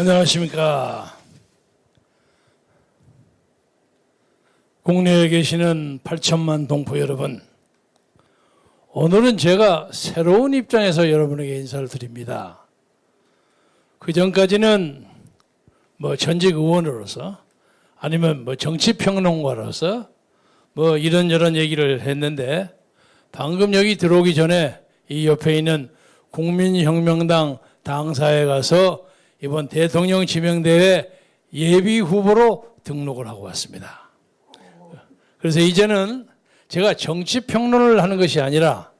안녕하십니까. 국내에 계시는 8천만 동포 여러분. 오늘은 제가 새로운 입장에서 여러분에게 인사를 드립니다. 그 전까지는 뭐 전직 의원으로서 아니면 뭐 정치평론가로서 뭐 이런저런 얘기를 했는데 방금 여기 들어오기 전에 이 옆에 있는 국민혁명당 당사에 가서 이번 대통령 지명대회 예비 후보로 등록을 하고 왔습니다. 그래서 이제는 제가 정치 평론을 하는 것이 아니라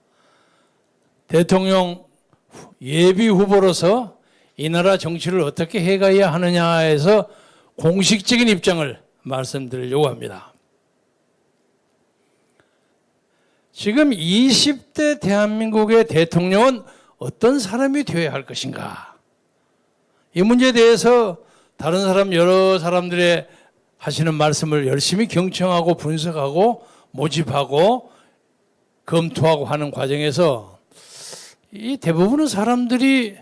대통령 예비 후보로서 이 나라 정치를 어떻게 해가야 하느냐에서 공식적인 입장을 말씀드리려고 합니다. 지금 20대 대한민국의 대통령은 어떤 사람이 되어야 할 것인가? 이 문제에 대해서 다른 사람, 여러 사람들의 하시는 말씀을 열심히 경청하고 분석하고 모집하고 검토하고 하는 과정에서 이 대부분의 사람들이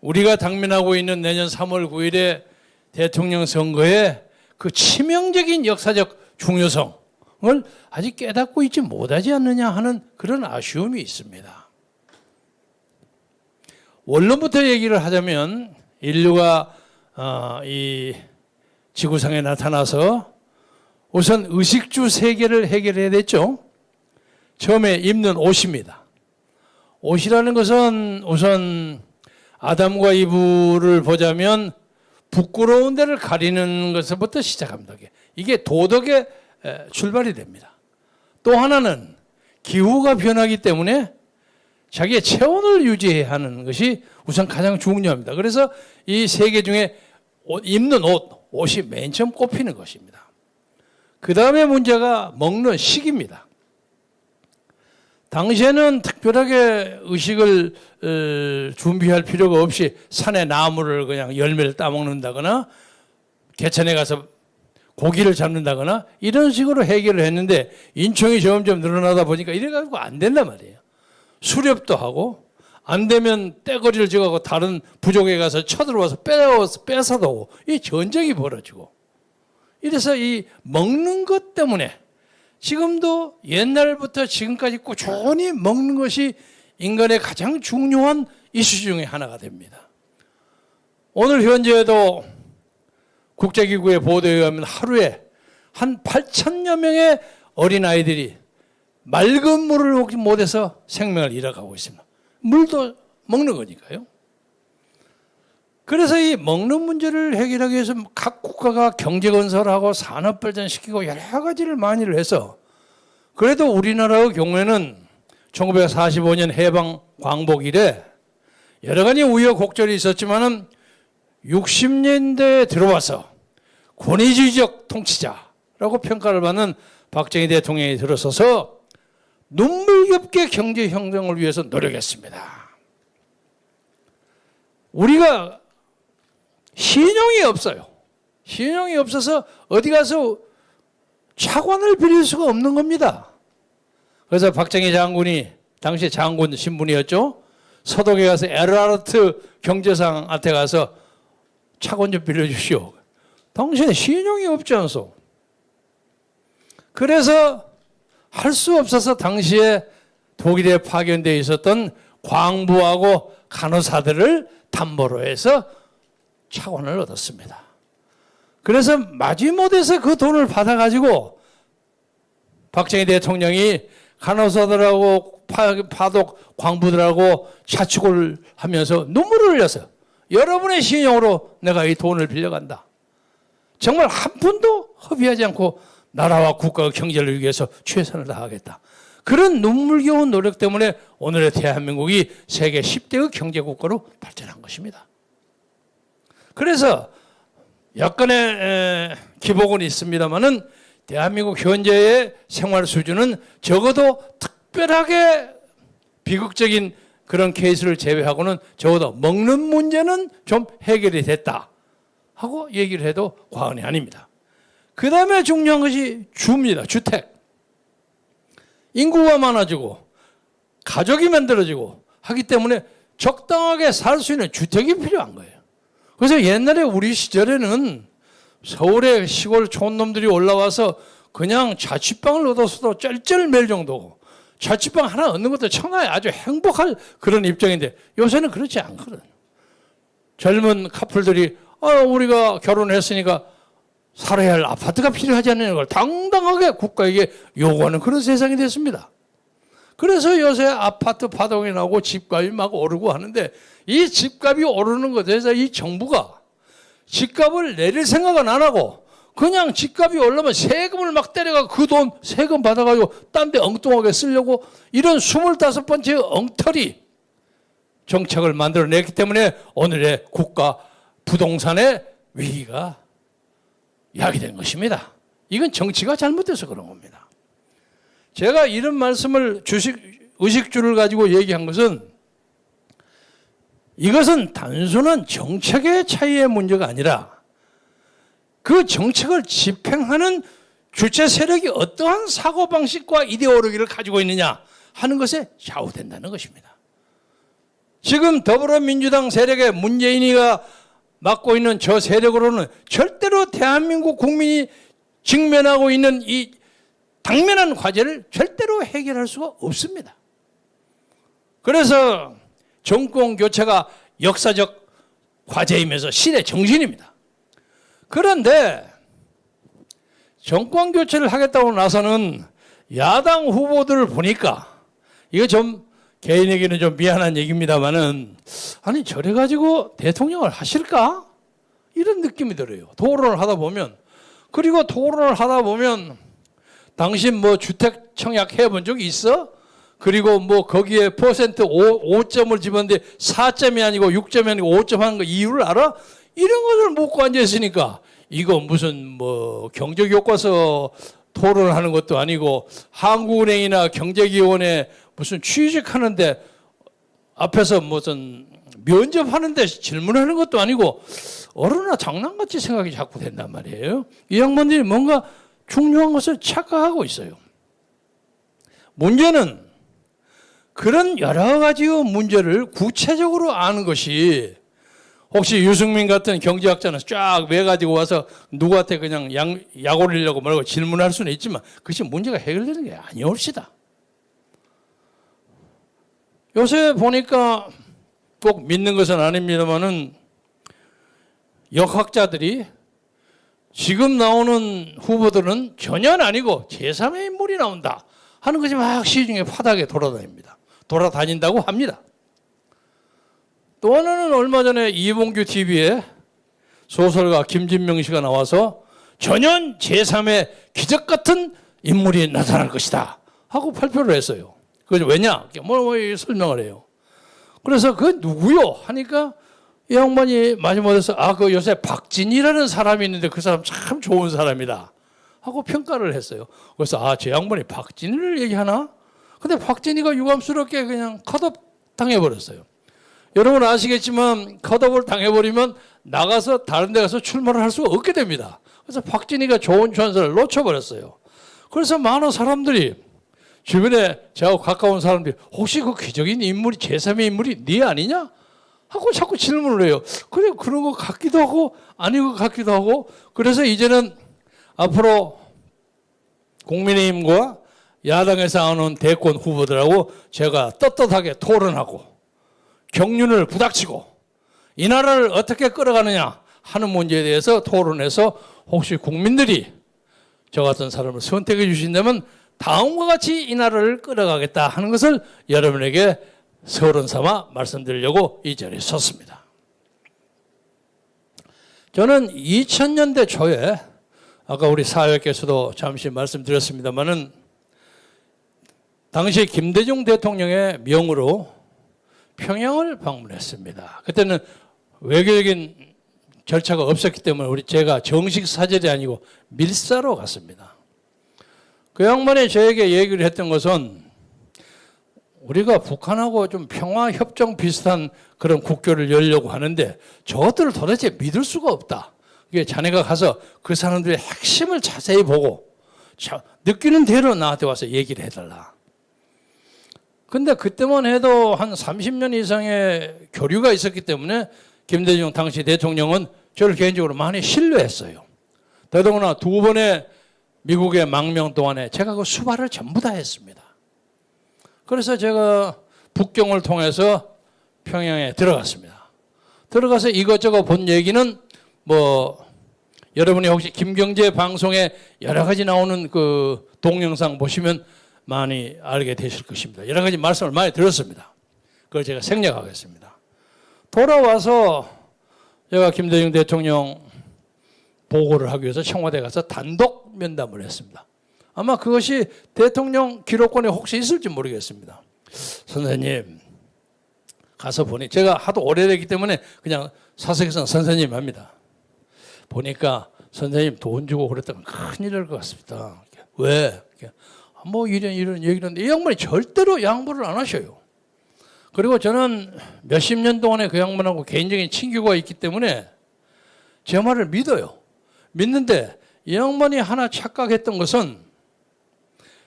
우리가 당면하고 있는 내년 3월 9일에 대통령 선거에 그 치명적인 역사적 중요성을 아직 깨닫고 있지 못하지 않느냐 하는 그런 아쉬움이 있습니다. 원론부터 얘기를 하자면 인류가 어, 이 지구상에 나타나서 우선 의식주 세계를 해결해야 됐죠. 처음에 입는 옷입니다. 옷이라는 것은 우선 아담과 이브를 보자면 부끄러운 데를 가리는 것부터 시작합니다. 이게 도덕의 출발이 됩니다. 또 하나는 기후가 변하기 때문에 자기의 체온을 유지해야 하는 것이 우선 가장 중요합니다. 그래서 이 세 개 중에 옷, 입는 옷, 옷이 맨 처음 꼽히는 것입니다. 그 다음에 문제가 먹는 식입니다. 당시에는 특별하게 의식을 어, 준비할 필요가 없이 산에 나무를 그냥 열매를 따먹는다거나 개천에 가서 고기를 잡는다거나 이런 식으로 해결을 했는데 인청이 점점 늘어나다 보니까 이래가지고 안 된단 말이에요. 수렵도 하고 안 되면 떼거리를 지어고 다른 부족에 가서 쳐들어와서 빼서 뺏어도 오고 이 전쟁이 벌어지고 이래서 이 먹는 것 때문에 지금도 옛날부터 지금까지 꾸준히 먹는 것이 인간의 가장 중요한 이슈 중에 하나가 됩니다. 오늘 현재에도 국제기구의 보도에 의하면 하루에 한 8천여 명의 어린아이들이 맑은 물을 먹지 못해서 생명을 잃어가고 있습니다. 물도 먹는 거니까요. 그래서 이 먹는 문제를 해결하기 위해서 각 국가가 경제 건설하고 산업 발전시키고 여러 가지를 많이를 해서 그래도 우리나라의 경우에는 1945년 해방 광복 이래 여러 가지 우여곡절이 있었지만은 60년대에 들어와서 권위주의적 통치자라고 평가를 받는 박정희 대통령이 들어서서 눈물겹게 경제 형성을 위해서 노력했습니다. 우리가 신용이 없어요. 신용이 없어서 어디 가서 차관을 빌릴 수가 없는 겁니다. 그래서 박정희 장군이 당시 장군 신분이었죠. 서독에 가서 에르하르트 경제상한테 가서 차관 좀 빌려주시오. 당신은 신용이 없지 않소. 그래서 할 수 없어서 당시에 독일에 파견되어 있었던 광부하고 간호사들을 담보로 해서 차관을 얻었습니다. 그래서 마지못해서 그 돈을 받아가지고 박정희 대통령이 간호사들하고 파 독 광부들하고 자축을 하면서 눈물을 흘려서 여러분의 신용으로 내가 이 돈을 빌려간다. 정말 한 푼도 허비하지 않고 나라와 국가 경제를 위해서 최선을 다하겠다. 그런 눈물겨운 노력 때문에 오늘의 대한민국이 세계 10대의 경제국가로 발전한 것입니다. 그래서 약간의 기복은 있습니다만은 대한민국 현재의 생활 수준은 적어도 특별하게 비극적인 그런 케이스를 제외하고는 적어도 먹는 문제는 좀 해결이 됐다 하고 얘기를 해도 과언이 아닙니다. 그 다음에 중요한 것이 주입니다. 주택. 인구가 많아지고 가족이 만들어지고 하기 때문에 적당하게 살 수 있는 주택이 필요한 거예요. 그래서 옛날에 우리 시절에는 서울의 시골 촌놈들이 올라와서 그냥 자취방을 얻어서도 쩔쩔맬 정도고 자취방 하나 얻는 것도 천하에 아주 행복할 그런 입장인데 요새는 그렇지 않거든. 젊은 커플들이 어, 우리가 결혼했으니까 살아야 할 아파트가 필요하지 않느냐 걸 당당하게 국가에게 요구하는 그런 세상이 됐습니다. 그래서 요새 아파트 파동이 나고 집값이 막 오르고 하는데 이 집값이 오르는 것에 대해서 이 정부가 집값을 내릴 생각은 안 하고 그냥 집값이 올라면 세금을 막 때려가 그 돈 세금 받아가지고 딴 데 엉뚱하게 쓰려고 이런 25번째 엉터리 정책을 만들어냈기 때문에 오늘의 국가 부동산의 위기가 야기된 것입니다. 이건 정치가 잘못돼서 그런 겁니다. 제가 이런 말씀을 주식, 의식주를 가지고 얘기한 것은 이것은 단순한 정책의 차이의 문제가 아니라 그 정책을 집행하는 주체 세력이 어떠한 사고방식과 이데올로기를 가지고 있느냐 하는 것에 좌우된다는 것입니다. 지금 더불어민주당 세력의 문재인이가 맡고 있는 저 세력으로는 절대로 대한민국 국민이 직면하고 있는 이 당면한 과제를 절대로 해결할 수가 없습니다. 그래서 정권 교체가 역사적 과제이면서 시대 정신입니다. 그런데 정권 교체를 하겠다고 나서는 야당 후보들을 보니까 이거 좀 개인에게는 좀 미안한 얘기입니다만은 아니 저래 가지고 대통령을 하실까? 이런 느낌이 들어요. 토론을 하다 보면 그리고 토론을 하다 보면 당신 뭐 주택 청약 해본 적 있어? 그리고 뭐 거기에 퍼센트 5, 5점을 집었는데 4점이 아니고 6점이 아니고 5점 하는 거 이유를 알아? 이런 것을 묻고 앉아 있으니까 이거 무슨 뭐 경제 교과서 토론을 하는 것도 아니고 한국은행이나 경제기원에 무슨 취직하는데 앞에서 무슨 면접하는데 질문하는 것도 아니고 어른나 장난같이 생각이 자꾸 된단 말이에요. 이 양반들이 뭔가 중요한 것을 착각하고 있어요. 문제는 그런 여러 가지의 문제를 구체적으로 아는 것이 혹시 유승민 같은 경제학자는 쫙 매가지고 와서 누구한테 그냥 약, 약 올리려고 말고 질문할 수는 있지만 그것이 문제가 해결되는 게 아니옵시다. 요새 보니까 꼭 믿는 것은 아닙니다만은 역학자들이 지금 나오는 후보들은 전혀 아니고 제3의 인물이 나온다 하는 것이 막 시중에 파닥에 돌아다닙니다. 돌아다닌다고 합니다. 또 하나는 얼마 전에 이봉규 TV에 소설가 김진명 씨가 나와서 전혀 제3의 기적 같은 인물이 나타날 것이다 하고 발표를 했어요. 그죠? 왜냐? 뭐, 뭐 설명을 해요. 그래서 그 누구요? 하니까 이 양반이 마지막에서 아, 그 요새 박진이라는 사람이 있는데 그 사람 참 좋은 사람이다. 하고 평가를 했어요. 그래서 아, 제 양반이 박진이를 얘기하나? 근데 박진이가 유감스럽게 그냥 컷업 당해버렸어요. 여러분 아시겠지만 컷업을 당해버리면 나가서 다른 데 가서 출마를 할 수가 없게 됩니다. 그래서 박진이가 좋은 찬스를 놓쳐버렸어요. 그래서 많은 사람들이 주변에 저하고 가까운 사람들이 혹시 그 기적인 인물이 제3의 인물이 네 아니냐? 하고 자꾸 질문을 해요. 그래 그런 것 같기도 하고 아닌 것 같기도 하고 그래서 이제는 앞으로 국민의힘과 야당에서 나오는 대권 후보들하고 제가 떳떳하게 토론하고 경륜을 부닥치고 이 나라를 어떻게 끌어가느냐 하는 문제에 대해서 토론해서 혹시 국민들이 저 같은 사람을 선택해 주신다면 다음과 같이 이 나라를 끌어가겠다 하는 것을 여러분에게 서론 삼아 말씀드리려고 이 자리에 섰습니다. 저는 2000년대 초에 아까 우리 사회께서도 잠시 말씀드렸습니다만은 당시 김대중 대통령의 명으로 평양을 방문했습니다. 그때는 외교적인 절차가 없었기 때문에 우리 제가 정식 사절이 아니고 밀사로 갔습니다. 그 양반이 저에게 얘기를 했던 것은 우리가 북한하고 좀 평화 협정 비슷한 그런 국교를 열려고 하는데 저것들을 도대체 믿을 수가 없다. 이게 자네가 가서 그 사람들의 핵심을 자세히 보고 느끼는 대로 나한테 와서 얘기를 해달라. 근데 그때만 해도 한 30년 이상의 교류가 있었기 때문에 김대중 당시 대통령은 저를 개인적으로 많이 신뢰했어요. 더더구나 두 번의 미국의 망명 동안에 제가 그 수발을 전부 다 했습니다. 그래서 제가 북경을 통해서 평양에 들어갔습니다. 들어가서 이것저것 본 얘기는 뭐 여러분이 혹시 김경재 방송에 여러 가지 나오는 그 동영상 보시면 많이 알게 되실 것입니다. 여러 가지 말씀을 많이 들었습니다. 그걸 제가 생략하겠습니다. 돌아와서 제가 김대중 대통령 보고를 하기 위해서 청와대 가서 단독 면담을 했습니다. 아마 그것이 대통령 기록권에 혹시 있을지 모르겠습니다. 선생님, 가서 보니 제가 하도 오래됐기 때문에 그냥 사석에서는 선생님 합니다. 보니까 선생님 돈 주고 그랬다면 큰일 날 것 같습니다. 왜? 뭐 이런 이런 얘기를 하는데 이 양반이 절대로 양보를 안 하셔요. 그리고 저는 몇십 년 동안에 그 양반하고 개인적인 친교가 있기 때문에 제 말을 믿어요. 믿는데 이 양반이 하나 착각했던 것은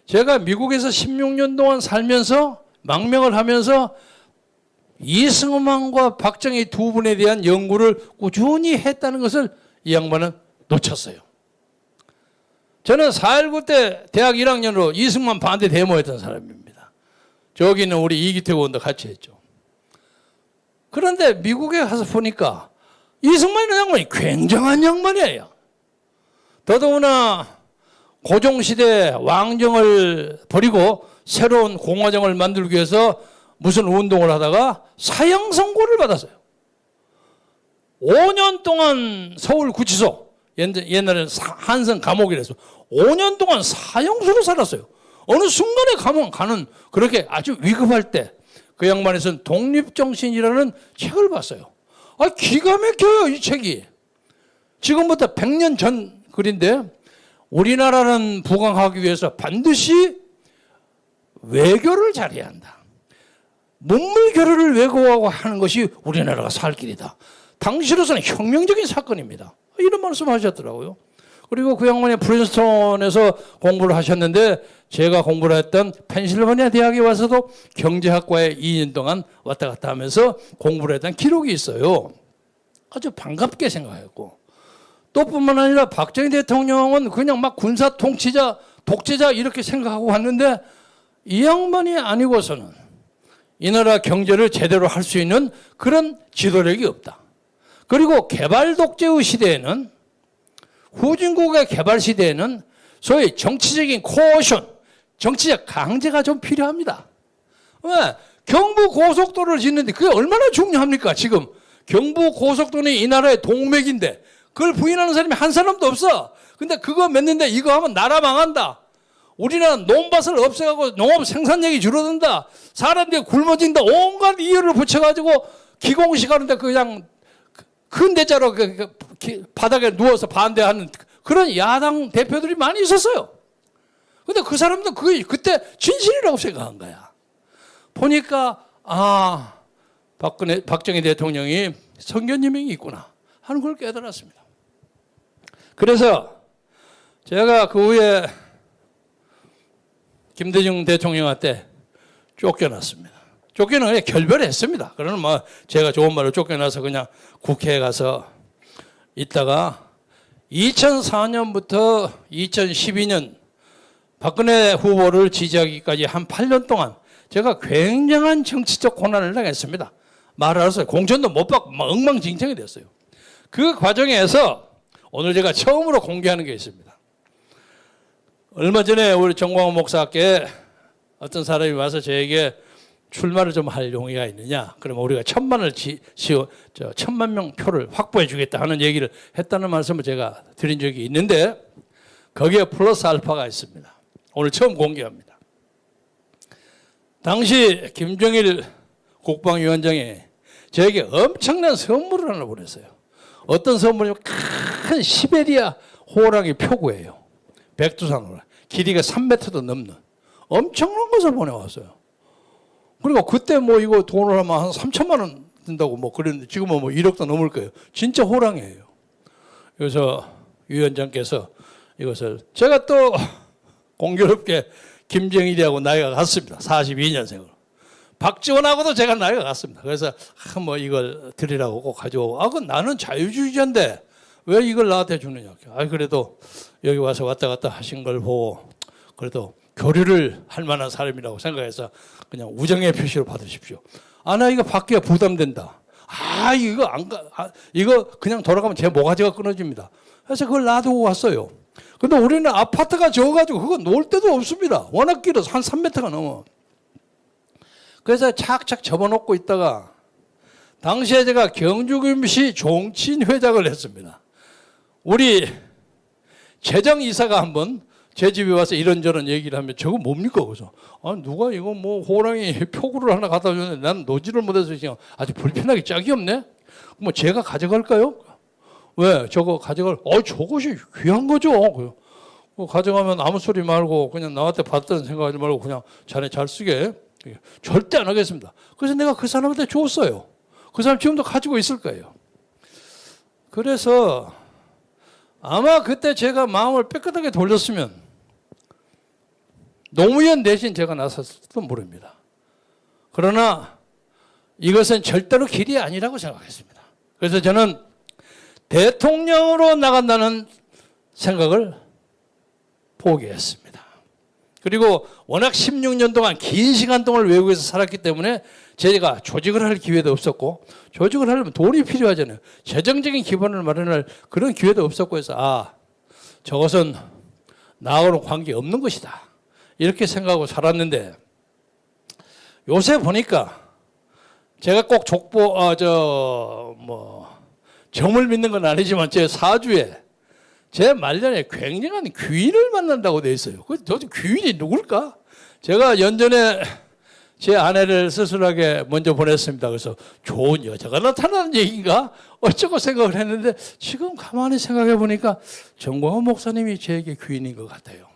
제가 미국에서 16년 동안 살면서 망명을 하면서 이승만과 박정희 두 분에 대한 연구를 꾸준히 했다는 것을 이 양반은 놓쳤어요. 저는 4.19 때 대학 1학년으로 이승만 반대 데모했던 사람입니다. 저기는 우리 이기태 의원도 같이 했죠. 그런데 미국에 가서 보니까 이승만이라는 양반이 굉장한 양반이에요. 더더구나 고종시대 왕정을 버리고 새로운 공화정을 만들기 위해서 무슨 운동을 하다가 사형 선고를 받았어요. 5년 동안 서울 구치소 옛날에는 한성 감옥이라서 5년 동안 사형수로 살았어요. 어느 순간에 가면 가는 그렇게 아주 위급할 때 그 양반에서는 독립정신이라는 책을 봤어요. 아, 기가 막혀요, 이 책이. 지금부터 100년 전 글인데 우리나라는 부강하기 위해서 반드시 외교를 잘해야 한다. 문물 교류를 외고하고 하는 것이 우리나라가 살 길이다. 당시로서는 혁명적인 사건입니다. 이런 말씀 하셨더라고요. 그리고 그 양반이 프린스턴에서 공부를 하셨는데 제가 공부를 했던 펜실바니아 대학에 와서도 경제학과에 2년 동안 왔다 갔다 하면서 공부를 했던 기록이 있어요. 아주 반갑게 생각했고 또 뿐만 아니라 박정희 대통령은 그냥 막 군사 통치자, 독재자 이렇게 생각하고 왔는데 이 양반이 아니고서는 이 나라 경제를 제대로 할 수 있는 그런 지도력이 없다. 그리고 개발 독재의 시대에는 후진국의 개발 시대에는 소위 정치적인 코어션, 정치적 강제가 좀 필요합니다. 왜? 경부 고속도로를 짓는데 그게 얼마나 중요합니까? 지금 경부 고속도로는 이 나라의 동맥인데 그걸 부인하는 사람이 한 사람도 없어. 근데 그거 맺는데 이거 하면 나라 망한다. 우리나라 논밭을 없애가고 농업 생산력이 줄어든다. 사람들이 굶어진다. 온갖 이유를 붙여가지고 기공식 하는데 그냥 큰 대자로 그, 그, 바닥에 누워서 반대하는 그런 야당 대표들이 많이 있었어요. 근데 그 사람도 그게 그때 진실이라고 생각한 거야. 보니까, 아, 박근혜, 박정희 대통령이 성견지명이 있구나 하는 걸 깨달았습니다. 그래서 제가 그 후에 김대중 대통령한테 쫓겨났습니다. 쫓겨는 그냥 결별했습니다. 그러면 뭐 제가 좋은 말로 쫓겨나서 그냥 국회에 가서 있다가 2004년부터 2012년 박근혜 후보를 지지하기까지 한 8년 동안 제가 굉장한 정치적 고난을 당했습니다. 말하서 공천도 못 받고 막 엉망진창이 됐어요. 그 과정에서 오늘 제가 처음으로 공개하는 게 있습니다. 얼마 전에 우리 정광훈 목사께 어떤 사람이 와서 저에게 출마를 좀 할 용의가 있느냐? 그러면 우리가 천만을 지, 지어, 저 천만 명 표를 확보해 주겠다 하는 얘기를 했다는 말씀을 제가 드린 적이 있는데 거기에 플러스 알파가 있습니다. 오늘 처음 공개합니다. 당시 김정일 국방위원장이 저에게 엄청난 선물을 하나 보냈어요. 어떤 선물이냐면 큰 시베리아 호랑이 표구예요. 백두산으로. 길이가 3m도 넘는 엄청난 것을 보내왔어요. 그리고 그때 뭐 이거 돈을 하면 한 3천만 원 든다고 뭐 그랬는데 지금은 뭐 1억도 넘을 거예요. 진짜 호랑이에요. 그래서 위원장께서 이것을 제가 또 공교롭게 김정일이하고 나이가 같습니다. 42년생으로. 박지원하고도 제가 나이가 같습니다. 그래서 아, 뭐 이걸 드리라고 꼭 가져오고 아, 그 나는 자유주의자인데 왜 이걸 나한테 주느냐. 아, 그래도 여기 와서 왔다 갔다 하신 걸 보고 그래도 교류를 할 만한 사람이라고 생각해서 그냥 우정의 표시로 받으십시오. 아, 나 이거 받기가 부담된다. 아, 이거 안 가, 아, 이거 그냥 돌아가면 제 모가지가 끊어집니다. 그래서 그걸 놔두고 왔어요. 근데 우리는 아파트가 적어가지고 그거 놓을 데도 없습니다. 워낙 길어서 한 3m가 넘어. 그래서 착착 접어놓고 있다가 당시에 제가 경주금시 종친 회장을 했습니다. 우리 재정 이사가 한번 제 집에 와서 이런저런 얘기를 하면 저거 뭡니까? 그래서 아 누가 이거 뭐 호랑이 표구를 하나 갖다 줬는데 난 노지를 못해서 지금 아주 불편하게 짝이 없네. 뭐 제가 가져갈까요? 왜 저거 가져갈? 어 저것이 귀한 거죠. 뭐 가져가면 아무 소리 말고 그냥 나한테 받다는 생각하지 말고 그냥 자네 잘 쓰게 절대 안 하겠습니다. 그래서 내가 그 사람한테 줬어요. 그 사람 지금도 가지고 있을 거예요. 그래서 아마 그때 제가 마음을 뺏끗하게 돌렸으면 노무현 대신 제가 나섰을지도 모릅니다. 그러나 이것은 절대로 길이 아니라고 생각했습니다. 그래서 저는 대통령으로 나간다는 생각을 포기했습니다. 그리고 워낙 16년 동안 긴 시간 동안 외국에서 살았기 때문에 제가 조직을 할 기회도 없었고 조직을 하려면 돈이 필요하잖아요. 재정적인 기반을 마련할 그런 기회도 없었고 해서 아 저것은 나하고는 관계 없는 것이다. 이렇게 생각하고 살았는데 요새 보니까 제가 꼭 족보 아저뭐 점을 믿는 건 아니지만 제 사주에 제 말년에 굉장한 귀인을 만난다고 돼 있어요. 그 도대체 귀인이 누굴까? 제가 연전에 제 아내를 스스로하게 먼저 보냈습니다. 그래서 좋은 여자가 나타나는 얘기인가? 어쩌고 생각을 했는데 지금 가만히 생각해 보니까 정광훈 목사님이 제게 귀인인 것 같아요.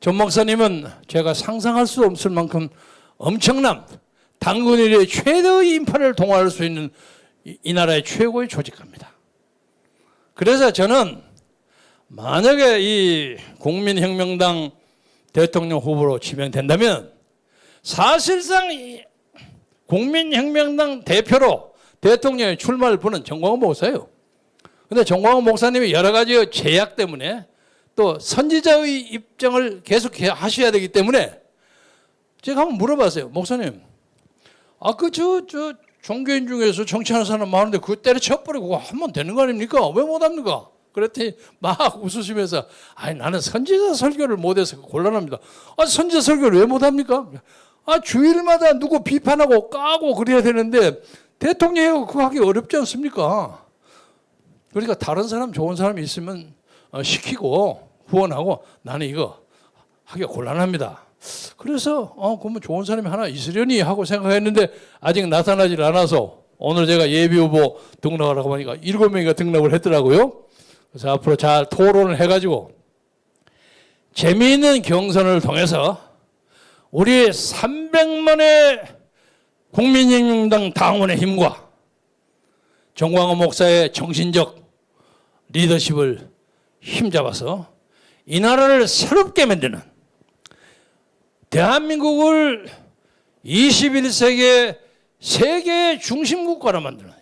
전 목사님은 제가 상상할 수 없을 만큼 엄청난 당군 일의 최대의 인파를 동원할 수 있는 이 나라의 최고의 조직가입니다. 그래서 저는 만약에 이 국민혁명당 대통령 후보로 지명된다면 사실상 국민혁명당 대표로 대통령의 출마를 보는 정광훈 목사예요. 근데 정광훈 목사님이 여러 가지 제약 때문에 또 선지자의 입장을 계속 하셔야 되기 때문에 제가 한번 물어봤어요. 목사님, 아, 그, 저, 저, 종교인 중에서 정치하는 사람 많은데 그거 때려쳐버리고 하면 되는 거 아닙니까? 왜 못합니까? 그랬더니 막 웃으시면서, 아니, 나는 선지자 설교를 못해서 곤란합니다. 아, 선지자 설교를 왜 못합니까? 아, 주일마다 누구 비판하고 까고 그래야 되는데 대통령이 그거 하기 어렵지 않습니까? 그러니까 다른 사람, 좋은 사람이 있으면 어, 시키고 후원하고 나는 이거 하기가 곤란합니다. 그래서 어 그러면 좋은 사람이 하나 있으려니 하고 생각했는데 아직 나타나질 않아서 오늘 제가 예비 후보 등록하라고 하니까 일곱 명이가 등록을 했더라고요. 그래서 앞으로 잘 토론을 해가지고 재미있는 경선을 통해서 우리 300만의 국민혁명당 당원의 힘과 정광호 목사의 정신적 리더십을 힘잡아서 이 나라를 새롭게 만드는 대한민국을 21세기의 세계의 중심국가로 만드는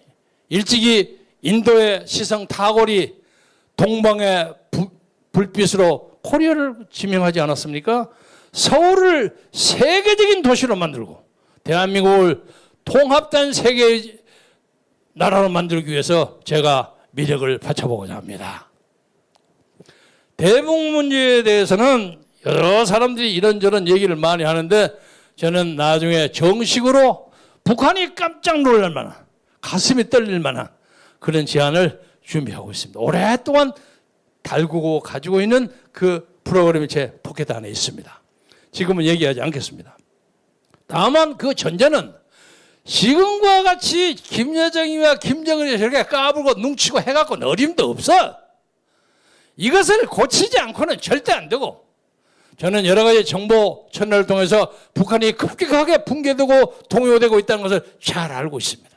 일찍이 인도의 시성 타골이 동방의 부, 불빛으로 코리아를 지명하지 않았습니까? 서울을 세계적인 도시로 만들고 대한민국을 통합된 세계의 나라로 만들기 위해서 제가 미력을 바쳐보고자 합니다. 대북 문제에 대해서는 여러 사람들이 이런저런 얘기를 많이 하는데 저는 나중에 정식으로 북한이 깜짝 놀랄 만한 가슴이 떨릴 만한 그런 제안을 준비하고 있습니다. 오랫동안 달구고 가지고 있는 그 프로그램이 제 포켓 안에 있습니다. 지금은 얘기하지 않겠습니다. 다만 그 전제는 지금과 같이 김여정이와 김정은이 저렇게 까불고 눈치고 해갖고 어림도 없어. 이것을 고치지 않고는 절대 안 되고 저는 여러 가지 정보 채널을 통해서 북한이 급격하게 붕괴되고 동요되고 있다는 것을 잘 알고 있습니다.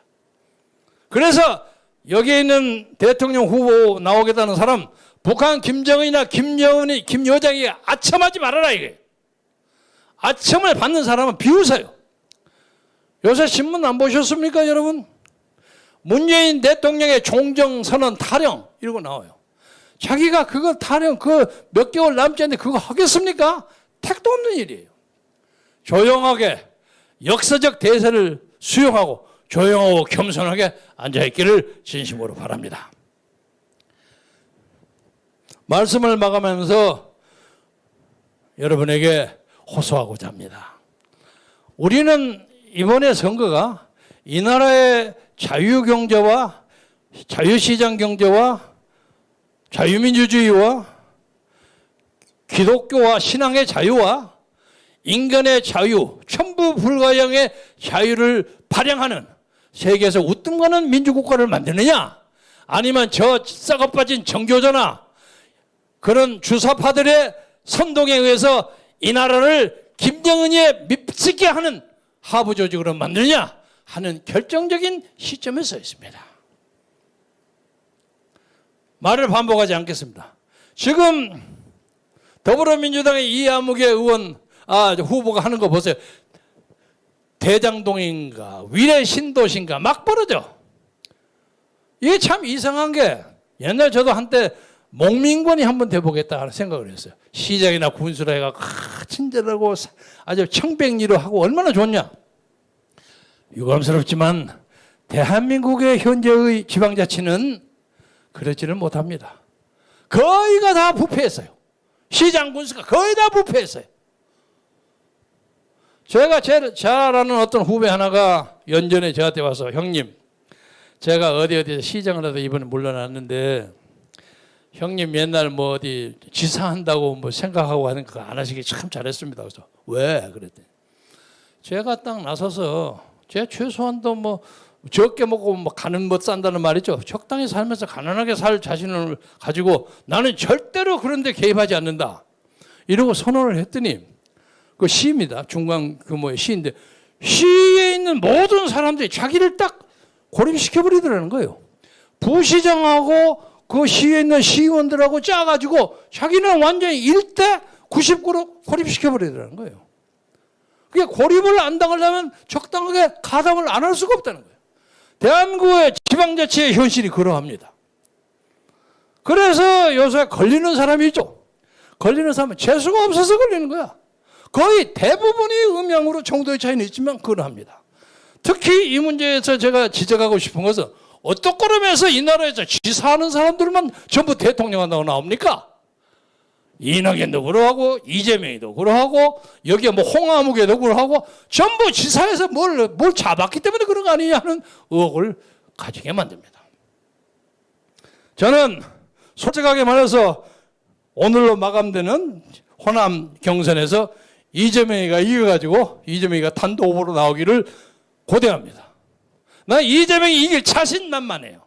그래서 여기에 있는 대통령 후보 나오겠다는 사람 북한 김정은이나 김여은이 김여장이 아첨하지 말아라 이게. 아첨을 받는 사람은 비웃어요. 요새 신문 안 보셨습니까, 여러분? 문재인 대통령의 종정선언 타령 이러고 나와요. 자기가 그거 타령 그 몇 개월 남지 않는데 그거 하겠습니까? 택도 없는 일이에요. 조용하게 역사적 대세를 수용하고 조용하고 겸손하게 앉아있기를 진심으로 바랍니다. 말씀을 마감하면서 여러분에게 호소하고자 합니다. 우리는 이번에 선거가 이 나라의 자유경제와 자유시장 경제와 자유민주주의와 기독교와 신앙의 자유와 인간의 자유, 천부 불가형의 자유를 발양하는 세계에서 우등가는 민주국가를 만드느냐? 아니면 저 썩어 빠진 정교조나 그런 주사파들의 선동에 의해서 이 나라를 김정은이 밉게 하는 하부 조직으로 만드느냐 하는 결정적인 시점에 서 있습니다. 말을 반복하지 않겠습니다. 지금 더불어민주당의 이아무개 의원 아, 후보가 하는 거 보세요. 대장동인가 위례 신도신가 막 벌어져. 이게 참 이상한 게 옛날 저도 한때 목민권이 한번 돼보겠다 하는 생각을 했어요. 시장이나 군수라 해가 친절하고 아주 청백리로 하고 얼마나 좋냐. 유감스럽지만 대한민국의 현재의 지방자치는 그러지는 못합니다. 거의가 다 부패했어요. 시장 군수가 거의 다 부패했어요. 제가 제일 잘 아는 어떤 후배 하나가 연전에 저한테 와서 형님 제가 어디 어디 시장을 하다 이번에 물러났는데 형님 옛날 뭐 어디 지사한다고 뭐 생각하고 하는 거안 하시기 참 잘했습니다. 그래서 왜 그랬더니 제가 딱 나서서 제 최소한도 뭐 적게 먹고 뭐 가는 못 산다는 말이죠. 적당히 살면서 가난하게 살 자신을 가지고 나는 절대로 그런데 개입하지 않는다. 이러고 선언을 했더니 그 시입니다. 중간 그뭐 시인데 시에 있는 모든 사람들이 자기를 딱 고립시켜 버리더라는 거예요. 부시장하고 그 시에 있는 시의원들하고 짜가지고 자기는 완전히 1대 99로 고립시켜 버리더라는 거예요. 그게 고립을 안 당하려면 적당하게 가담을 안 할 수가 없다는 거예요. 대한민국의 지방자치의 현실이 그러합니다. 그래서 요새 걸리는 사람이 죠 걸리는 사람은 재수가 없어서 걸리는 거야. 거의 대부분이 음양으로 정도의 차이는 있지만 그러합니다. 특히 이 문제에서 제가 지적하고 싶은 것은 어떤 걸음에서 이 나라에서 지사하는 사람들만 전부 대통령 한다고 나옵니까? 이낙연도 그러하고 이재명이도 그러하고 여기에 뭐 홍아무개도 그러하고 전부 지사에서 뭘, 뭘 잡았기 때문에 그런 거 아니냐 하는 의혹을 가지게 만듭니다. 저는 솔직하게 말해서 오늘로 마감되는 호남 경선에서 이재명이가 이겨가지고 이재명이가 단독 후보로 나오기를 고대합니다. 나 이재명이 이길 자신만만해요.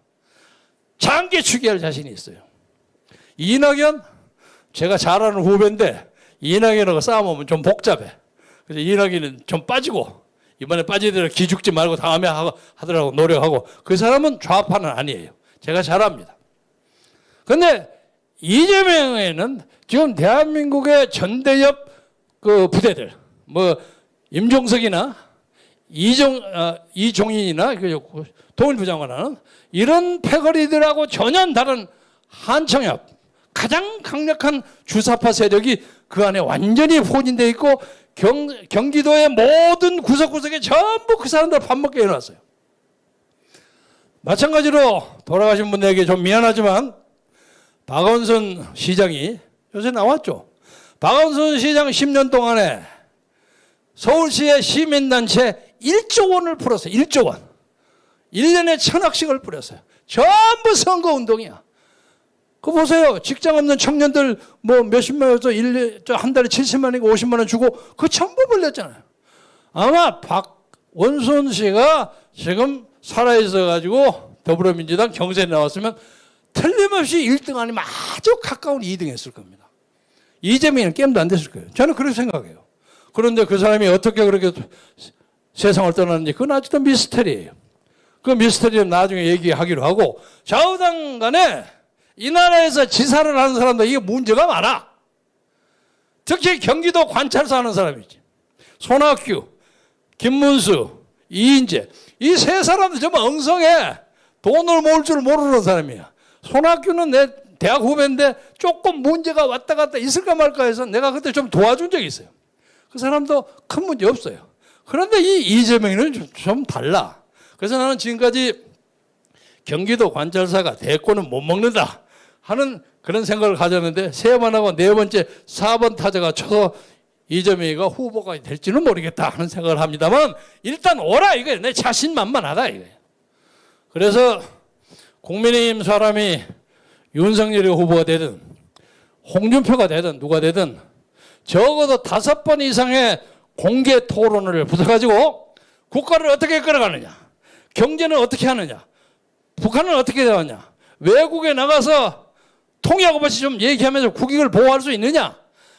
장기 추기할 자신이 있어요. 이낙연 제가 잘 아는 후배인데 이낙연하고 싸움하면 좀 복잡해. 그래서 이낙연은 좀 빠지고 이번에 빠지더라 기죽지 말고 다음에 하더라고 노력하고 그 사람은 좌파는 아니에요. 제가 잘 압니다. 근데 이재명에는 지금 대한민국의 전대협 그 부대들 뭐 임종석이나 이종 어, 이종인이나 그 동일부 장관은 이런 패거리들하고 전혀 다른 한청협 가장 강력한 주사파 세력이 그 안에 완전히 혼인되어 있고 경, 경기도의 모든 구석구석에 전부 그 사람들 밥 먹게 해놨어요. 마찬가지로 돌아가신 분들에게 좀 미안하지만 박원순 시장이 요새 나왔죠. 박원순 시장 10년 동안에 서울시의 시민단체 1조 원을 풀었어요. 1조 원. 1년에 천억씩을 뿌렸어요. 전부 선거운동이야. 그 보세요. 직장 없는 청년들 뭐 몇십만 원에서 한 달에 70만 원, 50만 원 주고 그 전부 벌렸잖아요. 아마 박원순 씨가 지금 살아있어 가지고 더불어민주당 경선에 나왔으면 틀림없이 1등 아니면 아주 가까운 2등 했을 겁니다. 이재명은 게임도 안 됐을 거예요. 저는 그렇게 생각해요. 그런데 그 사람이 어떻게 그렇게 세상을 떠났는지 그건 아직도 미스터리예요. 그 미스터리는 나중에 얘기하기로 하고 좌우당 간에 이 나라에서 지사를 하는 사람도 이게 문제가 많아. 특히 경기도 관찰사 하는 사람이지. 손학규, 김문수, 이인재. 이 세 사람도 정말 엉성해. 돈을 모을 줄 모르는 사람이야. 손학규는 내 대학 후배인데 조금 문제가 왔다 갔다 있을까 말까 해서 내가 그때 좀 도와준 적이 있어요. 그 사람도 큰 문제 없어요. 그런데 이 이재명이는 좀, 좀 달라. 그래서 나는 지금까지 경기도 관찰사가 대권은 못 먹는다 하는 그런 생각을 가졌는데 세 번 하고 네 번째, 4번 타자가 쳐서 이재명이가 후보가 될지는 모르겠다 하는 생각을 합니다만 일단 오라 이거예요. 내 자신만만하다 이거예요. 그래서 국민의힘 사람이 윤석열이 후보가 되든 홍준표가 되든 누가 되든 적어도 다섯 번 이상의 공개 토론을 붙여가지고 국가를 어떻게 끌어가느냐, 경제는 어떻게 하느냐, 북한은 어떻게 되었냐, 외국에 나가서 통일하고 같이 좀 얘기하면서 국익을 보호할 수 있느냐,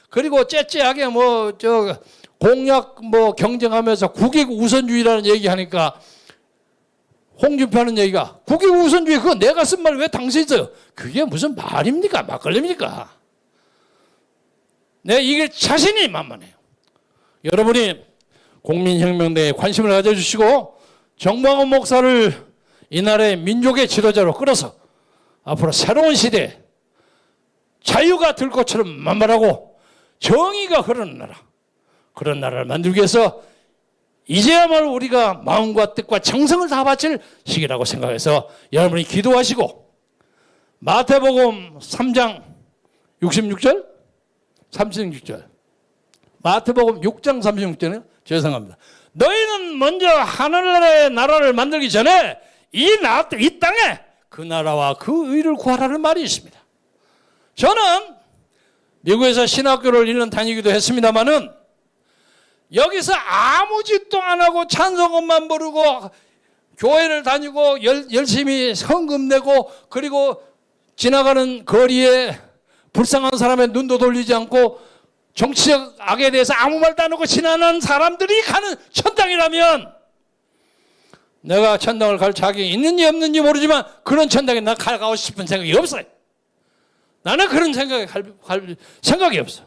그리고 째째하게 뭐 저 공약 뭐 경쟁하면서 국익 우선주의라는 얘기하니까 홍준표 하는 얘기가 국익 우선주의 그거 내가 쓴 말 왜 당신이 써요? 그게 무슨 말입니까? 막걸리입니까? 내 이게 자신이 만만해요. 여러분이 국민혁명대에 관심을 가져주시고 정광훈 목사를 이 나라의 민족의 지도자로 끌어서 앞으로 새로운 시대 자유가 들꽃처럼 만발하고 정의가 흐르는 나라 그런 나라를 만들기 위해서 이제야말로 우리가 마음과 뜻과 정성을 다 바칠 시기라고 생각해서 여러분이 기도하시고 마태복음 3장 66절 36절 마태복음 6장 36절은 죄송합니다. 너희는 먼저 하늘나라의 나라를 만들기 전에 이, 나, 이 땅에 그 나라와 그 의를 구하라는 말이 있습니다. 저는 미국에서 신학교를 1년 다니기도 했습니다만은 여기서 아무 짓도 안 하고 찬송음만 부르고 교회를 다니고 열, 열심히 헌금 내고 그리고 지나가는 거리에 불쌍한 사람의 눈도 돌리지 않고 정치적 악에 대해서 아무 말도 안 하고 지나는 사람들이 가는 천당이라면 내가 천당을 갈 자격이 있는지 없는지 모르지만 그런 천당에 나 가고 싶은 생각이 없어요. 나는 그런 생각에 갈, 갈 생각이 없어.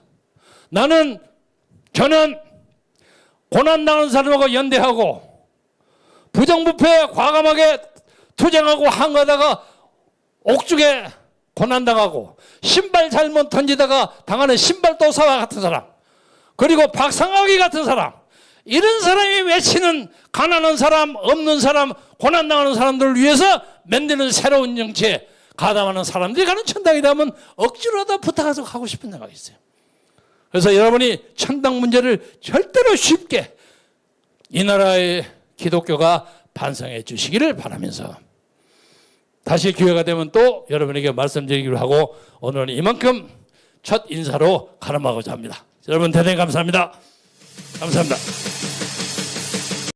나는 저는 고난당한 사람하고 연대하고 부정부패에 과감하게 투쟁하고 항하다가 옥중에 고난당하고 신발 잘못 던지다가 당하는 신발도사와 같은 사람 그리고 박상학이 같은 사람 이런 사람이 외치는 가난한 사람 없는 사람 고난당하는 사람들을 위해서 만드는 새로운 정치에 가담하는 사람들이 가는 천당이라면 억지로 다 부탁해서 가고 싶은 생각이 있어요. 그래서 여러분이 천당 문제를 절대로 쉽게 이 나라의 기독교가 반성해 주시기를 바라면서 다시 기회가 되면 또 여러분에게 말씀드리기로 하고 오늘은 이만큼 첫 인사로 가름하고자 합니다. 여러분 대단히 감사합니다. 감사합니다.